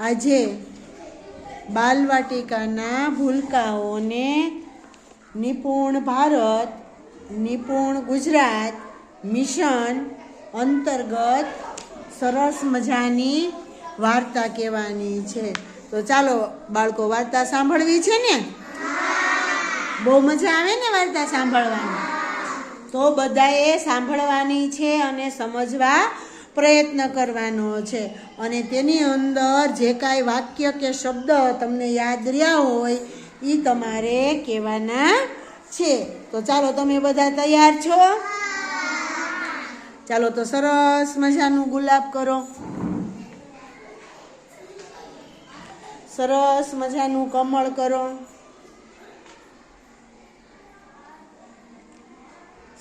આજે બાલવાટિકાના ભૂલકાઓને નિપુણ ભારત, નિપુણ ગુજરાત મિશન અંતર્ગત સરસ મજાની વાર્તા કહેવાની છે. તો ચાલો બાળકો વાર્તા સાંભળવી છે ને? બહુ મજા આવે ને વાર્તા સાંભળવાની? તો બધાએ સાંભળવાની છે અને સમજવા પ્રયત્ન કરવાનો છે. અને તેની અંદર જે કાંઈ વાક્ય કે શબ્દ તમને યાદ રહ્યા હોય એ તમારે કહેવાના છે. તો ચાલો, તમે બધા તૈયાર છો? ચાલો, તો સરસ મજાનું ગુલાબ કરો. સરસ મજાનું કમળ કરો.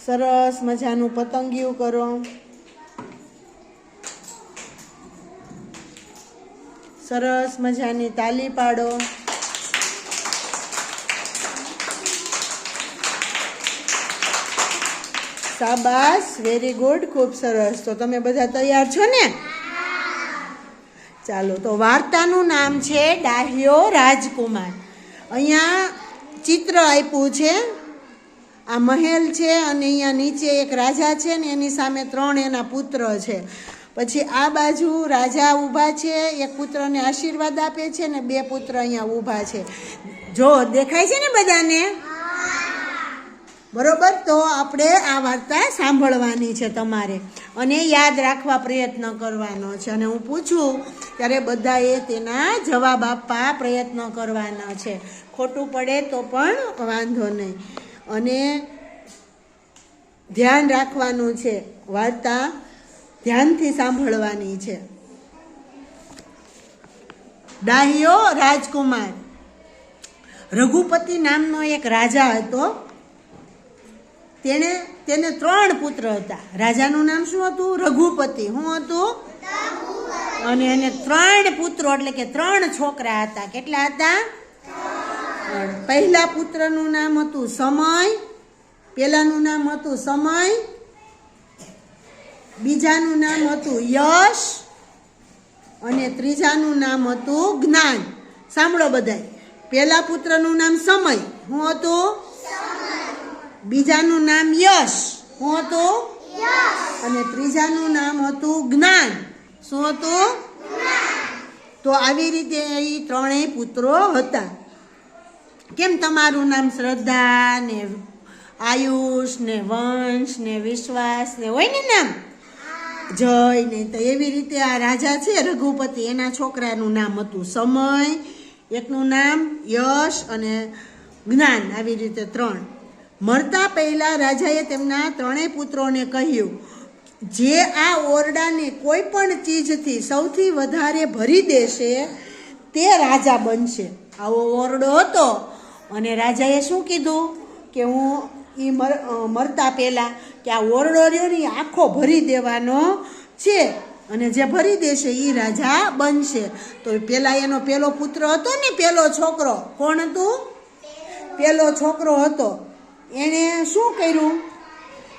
સરસ મજાનું પતંગિયું કરો. સરસ મજાની તાલી પાડો. શાબાશ વેરી ગુડ ખૂબ સરસ. તો તમે બધા તૈયાર છો ને? ચાલો, તો વાર્તાનું નામ છે ડાહ્યો રાજકુમાર. અહીંયા ચિત્ર આપ્યું છે. આ મહેલ છે અને અહીંયા નીચે એક રાજા છે ને એની સામે ત્રણ એના પુત્ર છે. પછી આ બાજુ રાજા ઊભા છે, એક પુત્રને આશીર્વાદ આપે છે ને બે પુત્ર અહીંયા ઊભા છે. જો, દેખાય છે ને બધાને? બરોબર? તો આપણે આ વાર્તા સાંભળવાની છે તમારે અને યાદ રાખવા પ્રયત્ન કરવાનો છે. અને હું પૂછું ત્યારે બધાએ તેના જવાબ આપવા પ્રયત્ન કરવાના છે. ખોટું પડે તો પણ વાંધો નહીં. અને ધ્યાન રાખવાનું છે. વાર્તા ધ્યાનથી સાંભળવાની છે. ડાહ્યો રાજકુમાર. રઘુપતિ નામનો એક રાજા હતો. તેણે, તેને ત્રણ પુત્ર હતા. રાજાનું નામ શું હતું? રઘુપતિ. શું હતું? અને એને ત્રણ પુત્રો, એટલે કે ત્રણ છોકરા હતા. કેટલા હતા? પહેલા પુત્રનું નામ હતું સમય. પહેલાનું નામ હતું સમય. બીજાનું નામ હતું યશ અને ત્રીજાનું નામ હતું જ્ઞાન. સાંભળો બધાય. પેલા પુત્રનું નામ સમય. હું હતું? બીજાનું નામ યશ. હું હતું? અને ત્રીજાનું નામ હતું જ્ઞાન. શું હતું? તો આવી રીતે એ ત્રણેય પુત્રો હતા. કેમ તમારું નામ શ્રદ્ધા ને આયુષ ને વંશ ને વિશ્વાસ ને હોય ને નામ? જય નહીં તો એવી રીતે આ રાજા છે રઘુપતિ. એના છોકરાનું નામ હતું સમય, એકનું નામ યશ અને જ્ઞાન, આવી રીતે ત્રણ. મરતા પહેલાં રાજાએ તેમના ત્રણેય પુત્રોને કહ્યું, જે આ ઓરડાને કોઈ પણ ચીજથી સૌથી વધારે ભરી દેશે, તે રાજા બનશે. આવો ઓરડો હતો. અને રાજાએ શું કીધું કે હું એ મર મરતા પહેલાં કે આ ઓરડો રહ્યો ને આખો ભરી દેવાનો છે. અને જે ભરી દેશે એ રાજા બનશે. તો પેલા એનો પેલો પુત્ર હતો ને પેલો છોકરો? કોણ હતું? પેલો છોકરો હતો. એણે શું કર્યું?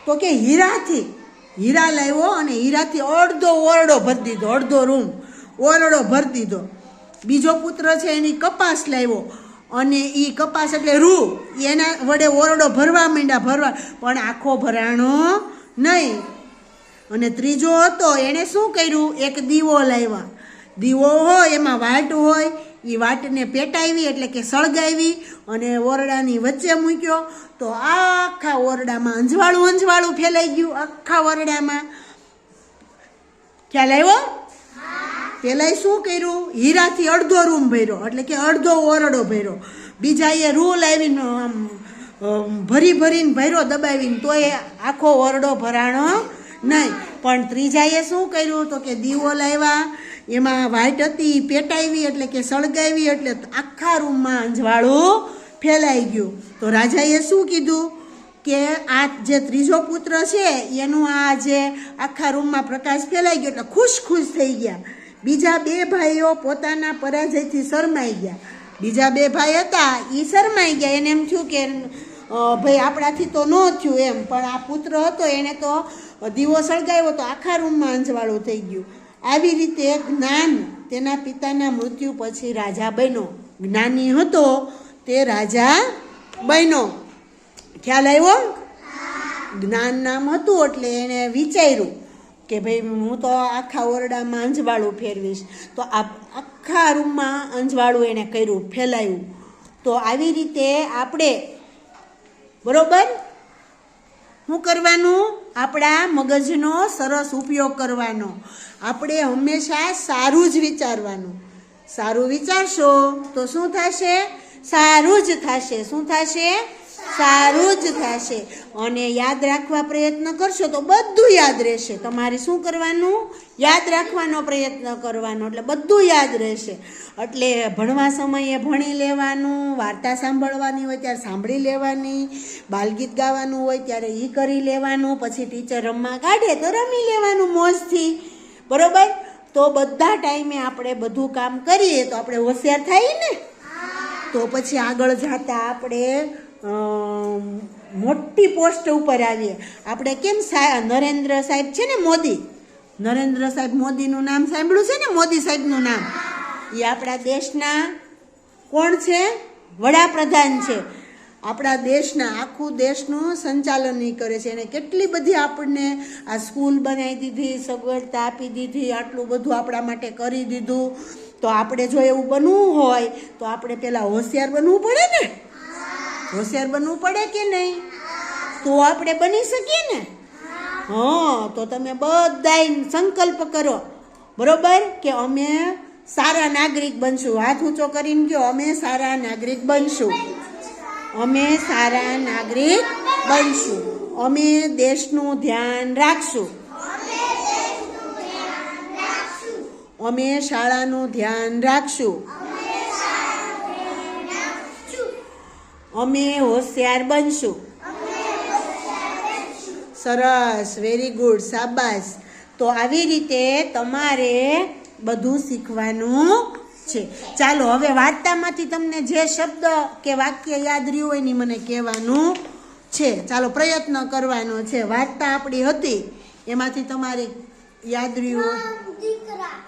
તો કે હીરાથી, હીરા લાવ્યો અને હીરાથી અડધો ઓરડો ભરી દીધો, અડધો રૂમ, ઓરડો ભરી દીધો. બીજો પુત્ર છે એની કપાસ લાવ્યો. અને એ કપાસ એટલે રૂ. એના વડે ઓરડો ભરવા માંડ્યા, ભરવા. પણ આખો ભરાણો નહીં. અને ત્રીજો હતો, એણે શું કર્યું? એક દીવો લાવ્યા. દીવો હોય, એમાં વાટ હોય એ વાટને પેટાવી, એટલે કે સળગાવી અને ઓરડાની વચ્ચે મૂક્યો. તો આખા ઓરડામાં અંજવાળું અંજવાળું ફેલાઈ ગયું, આખા ઓરડામાં. ખ્યાલ આવ્યો? પેલાય શું કર્યું? હીરાથી અડધો રૂમ ભર્યો, એટલે કે અડધો ઓરડો ભર્યો. બીજાએ રૂ લાવીને આમ ભરી ભરીને ભર્યો દબાવીને, તોય આખો ઓરડો ભરાણો નહીં. પણ ત્રીજાએ શું કર્યું? તો કે દીવો લાવ્યા. એમાં વાઈટ હતી પેટાવી, એટલે કે સળગાવી, એટલે આખા રૂમમાં અંજવાળું ફેલાઈ ગયું. તો રાજાએ શું કીધું? કે આ જે ત્રીજો પુત્ર છે, એનું આ જે આખા રૂમમાં પ્રકાશ ફેલાઈ ગયો, એટલે ખુશ ખુશ થઈ ગયા. બીજા બે ભાઈઓ પોતાના પરાજયથી શરમાઈ ગયા. બીજા બે ભાઈ હતા એ શરમાઈ ગયા. એને એમ થયું કે ભાઈ આપણાથી તો ન થયું એમ, પણ આ પુત્ર હતો એણે તો દીવો સળગાવ્યો તો આખા રૂમમાં અંજવાળું થઈ ગયું. આવી રીતે જ્ઞાન તેના પિતાના મૃત્યુ પછી રાજા બન્યો. જ્ઞાની હતો તે રાજા બન્યો. ખ્યાલ આવ્યો? જ્ઞાન નામ હતું એટલે એણે વિચાર્યું. કે ભાઈ હું તો આખા ઓરડામાં અંજવાળું ફેરવીશ. તો આ આખા રૂમમાં અંજવાળું એણે કર્યું, ફેલાયું. તો આવી રીતે આપણે, બરોબર? શું કરવાનું? આપણા મગજનો સરસ ઉપયોગ કરવાનો. આપણે હંમેશા સારું જ વિચારવાનું. સારું વિચારશો તો શું થશે? સારું જ થશે. શું થશે? સારું જ થશે. અને યાદ રાખવા પ્રયત્ન કરશો તો બધું યાદ રહેશે. તમારે શું કરવાનું? યાદ રાખવાનો પ્રયત્ન કરવાનો. એટલે બધું યાદ રહેશે. એટલે ભણવા સમયે ભણી લેવાનું, વાર્તા સાંભળવાની હોય ત્યારે સાંભળી લેવાની, બાલગીત ગાવાનું હોય ત્યારે એ કરી લેવાનું, પછી ટીચર રમવા કાઢે તો રમી લેવાનું મોજથી. બરોબર? તો બધા ટાઈમે આપણે બધું કામ કરીએ તો આપણે હોશિયાર થાય ને? તો પછી આગળ જતા આપણે મોટી પોસ્ટ ઉપર આવીએ. આપણે કેમ નરેન્દ્ર સાહેબ છે ને મોદી? નરેન્દ્ર સાહેબ મોદીનું નામ સાંભળ્યું છે ને? મોદી સાહેબનું નામ? એ આપણા દેશના કોણ છે? વડાપ્રધાન છે. આપણા દેશના, આખું દેશનું સંચાલન એ કરે છે. એને કેટલી બધી આપણને આ સ્કૂલ બનાવી દીધી, સગવડતા આપી દીધી, આટલું બધું આપણા માટે કરી દીધું. તો આપણે જો એવું બનવું હોય, તો આપણે પહેલાં હોશિયાર બનવું પડે ને? હોશિયાર બનવું પડે કે નહીં? તો આપણે બની શકીએ ને? હા, તો તમે બધાય સંકલ્પ કરો. બરોબર? કે અમે સારા નાગરિક બનશું. હાથ ઊંચો કરીને કહો, અમે સારા નાગરિક બનશું. અમે સારા નાગરિક બનશું. અમે દેશનું ધ્યાન રાખશું. અમે શાળાનું ધ્યાન રાખશું. અમે હોશિયાર બનશું. સરસ વેરી ગુડ શાબાશ. તો આવી રીતે તમારે બધું શીખવાનું છે. ચાલો હવે વાર્તામાંથી તમને જે શબ્દ કે વાક્ય યાદ રહ્યું હોય ને મને કહેવાનું છે. ચાલો પ્રયત્ન કરવાનો છે. વાર્તા આપણી હતી. એમાંથી તમારે યાદ રહ્યું હોય.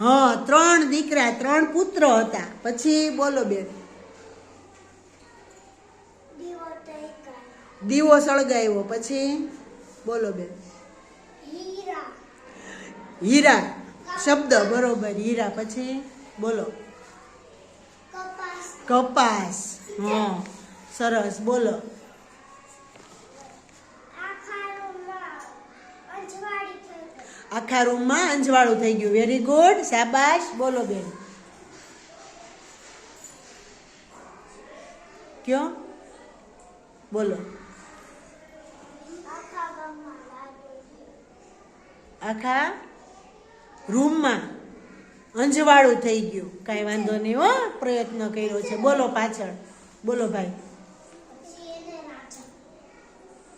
હા ત્રણ દીકરા ત્રણ પુત્ર હતા. પછી બોલો બેન. દીવો સળગાવ્યો. પછી? બોલો બેન. હીરા. શબ્દ બરોબર હીરા. પછી? બોલો. કપાસ. હા. સરસ બોલો. આખા રૂમમાં અંજવાળું થઈ ગયું. વેરી ગુડ શાબાશ. બોલો બેન. કયો? બોલો. આખા રૂમમાં અંજવાળું થઈ ગયું. કાંઈ વાંધો નહીં હો પ્રયત્ન કર્યો છે. બોલો પાછળ. બોલો ભાઈ.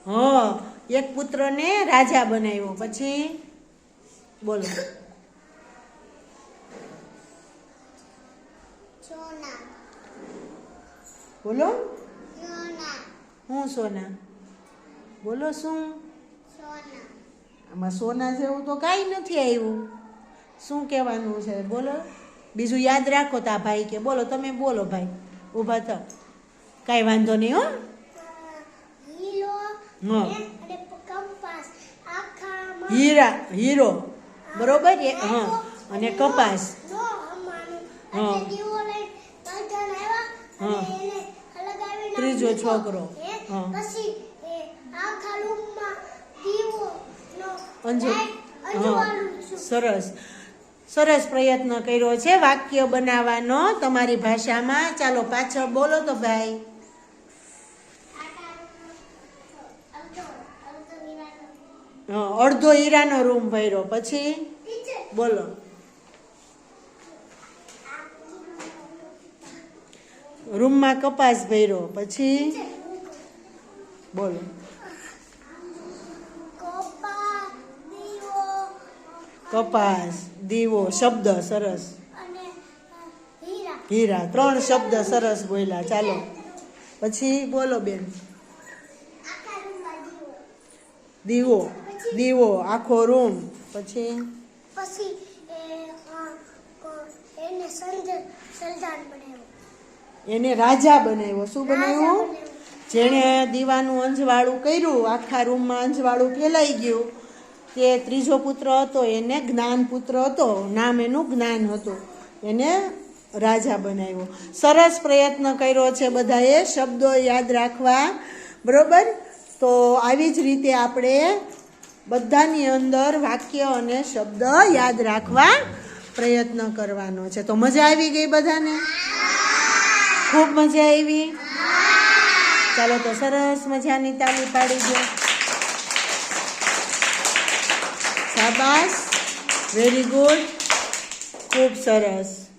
હ એક પુત્રને રાજા બનાવ્યો. પછી? બોલો. બોલો. હું સોના? બોલો શું? આમાં સોના જેવું તો કાંઈ નથી આવ્યું. શું કહેવાનું છે? બોલો. બીજું યાદ રાખો તા ભાઈ કે બોલો તમે બોલો ભાઈ. ઊભા તો કાંઈ વાંધો નહીં હો. હીરા હીરો બરોબર એ? હા. અને કપાસ. હા. હા. ત્રીજો છોકરો. હા. પછી એ આખા રૂમમાં દીવોનો અંજુ. સરસ. સરસ પ્રયત્ન કર્યો છે વાક્ય બનાવવાનો તમારી ભાષામાં. ચાલો પાછળ બોલો તો ભાઈ. અડધો હીરાનો રૂમ ભર્યો. પછી? બોલો. રૂમમાં કપાસ ભર્યો. પછી? બોલો કોપા દીવો કપાસ દીવો શબ્દ સરસ. હીરા. ત્રણ શબ્દ સરસ બોલ્યા. ચાલો. પછી બોલો બેન. દીવો. દીવો આખો રૂમ. પછી? એને રાજા બનાવ્યો. શું બનાવ્યું. જેણે દીવાનું અંજવાળું કર્યું. આખા રૂમમાં અંજવાળું ફેલાઈ ગયું. તે ત્રીજો પુત્ર હતો, એને જ્ઞાન પુત્ર હતો, નામ એનું જ્ઞાન હતું. એને રાજા બનાવ્યો. સરસ પ્રયત્ન કર્યો છે બધાએ શબ્દો યાદ રાખવા, બરોબર? તો આવી જ રીતે આપણે બધાની અંદર વાક્ય અને શબ્દ યાદ રાખવા પ્રયત્ન કરવાનો છે. તો મજા આવી ગઈ બધાને? ખૂબ મજા આવી? ચાલો તો સરસ મજાની તાલી પાડી દો. શાબાશ. વેરી ગુડ ખૂબ સરસ.